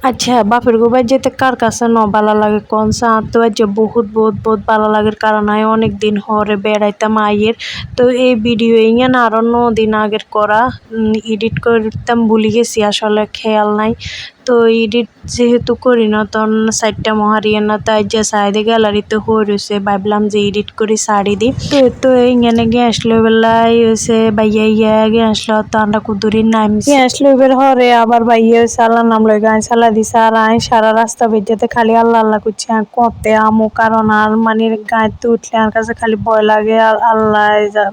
আচ্ছা বাপের গোবাই যেতে কার কাছে ন? ভালো লাগে কোন সাঁত তো যে বহুত বহুত বহুত ভালো লাগার কারণ আয় অনেক দিন হরে বেড়াইতাম আইয়ের। তো এই ভিডিও ইয়ে আরও ন দিন আগের করা এডিট করতাম, ভুলে গেছি, আসলে খেয়াল নাই। তো এডিট যেহেতু করি না নতন সাইডটা মহারিয়ানা তাই যে সাইডে গ্যালারিতে হয়ে রয়েছে ভাবলাম যে এডিট করি শাড়ি দিই। তো তো এখানে গিয়ে আসলো বেলায় হয়েছে বাইয়া ইয়া গিয়ে আসলো তো আমরা কুদুরির নাম গিয়ে আসলো এবার হরে আবার বাইয়া হয়েছে আল্লাহ নাম লই গান সালা দিছে। আর আই সারা রাস্তা বেঁধেতে খালি আল্লাহ আল্লাহ করছি। কতে আমো কারণ আর মানে গাঁতে উঠলে আর কাছে খালি ভয় লাগে। আর আল্লাহ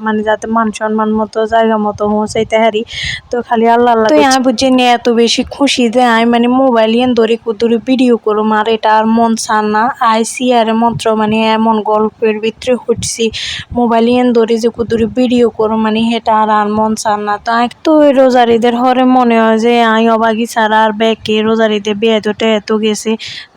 মানে যাতে মান সম্মান মতো জায়গা মতো হোসাইতে হারি। তো খালি আল্লাহ আল্লাহ তো আমি বুঝি এত বেশি খুশি যে আমি মানে মোবাইল ইয়েন ধরে কুদুরি ভিডিও করুম, আর এটা আর মন চান না। আইসি আর মন্ত্র মানে এমন গল্পের ভিতরে হটছি মোবাইল ইয়েন ধরে যে কুদুরি ভিডিও করুম মানে সেটা আর আর মন চান না। তো আই তো ওই রোজারিদের হরে মনে হয় যে আই অবাগি ছাড়া আর ব্যাকে রোজারিতে বিয়ে তো এত গেছে।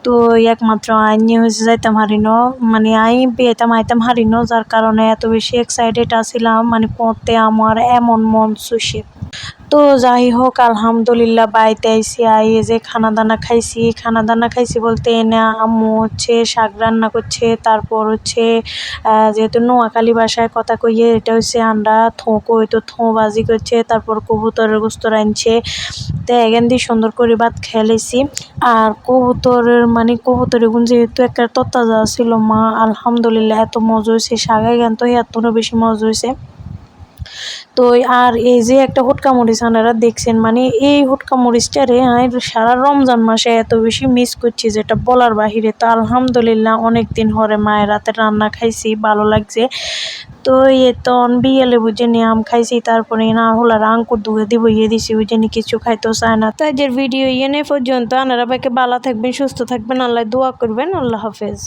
তো একমাত্র আইনি হয়েছে যাইতাম হারিনো মানে আই বিয়েতাম আইতাম হারিনো, যার কারণে এত বেশি এক্সাইটেড আছিলাম মানে পড়তে আমার এমন মন সুশে তো যাই হোক, আলহামদুলিল্লাহ বাড়িতে আইসি, আই যে খানা দানা খাইছি। খানা দানা খাইছি বলতে এনে আম্মু হচ্ছে শাক রান্না করছে, তারপর হচ্ছে যেহেতু নোয়াখালী ভাষায় কথা কইয়ে এটা হচ্ছে আন্ডা থোঁ কই তো থোঁ বাজি করছে, তারপর কবুতরের গোস্ত রাঁধছে। তো এখান দিয়ে সুন্দর করে ভাত খেলেছি আর কবুতরের মানে কবুতরের গুণ যেহেতু একটা তত্তাজা ছিল মা, আলহামদুলিল্লাহ এত মজা হয়েছে শাগাই গান তো এতটা বেশি মজা হয়েছে তো আর এই যে একটা হুটকা মরিচ আনারা দেখছেন মানে এই হুটকা মরিচটারে আমি সারা রমজান মাসে এত বেশি মিস করছি যেটা বলার বাহিরে। তো আলহামদুলিল্লাহ অনেক দিন হরে মায়ের রাতে রান্না খাইছি, ভালো লাগছে। তো এ তো বিয়েলে বুঝে নিয়ে আম খাইছি, তারপরে না হলো আঙ্কুর দুগে দিব ইয়ে দিছি, বুঝে নি কিছু খাইতেও চায় না। তো আজকের ভিডিও ইয়ে নেই পর্যন্ত, আনারা বাইকে ভালো থাকবেন, সুস্থ থাকবেন, আল্লাহ দোয়া করবেন, আল্লাহ হাফেজ।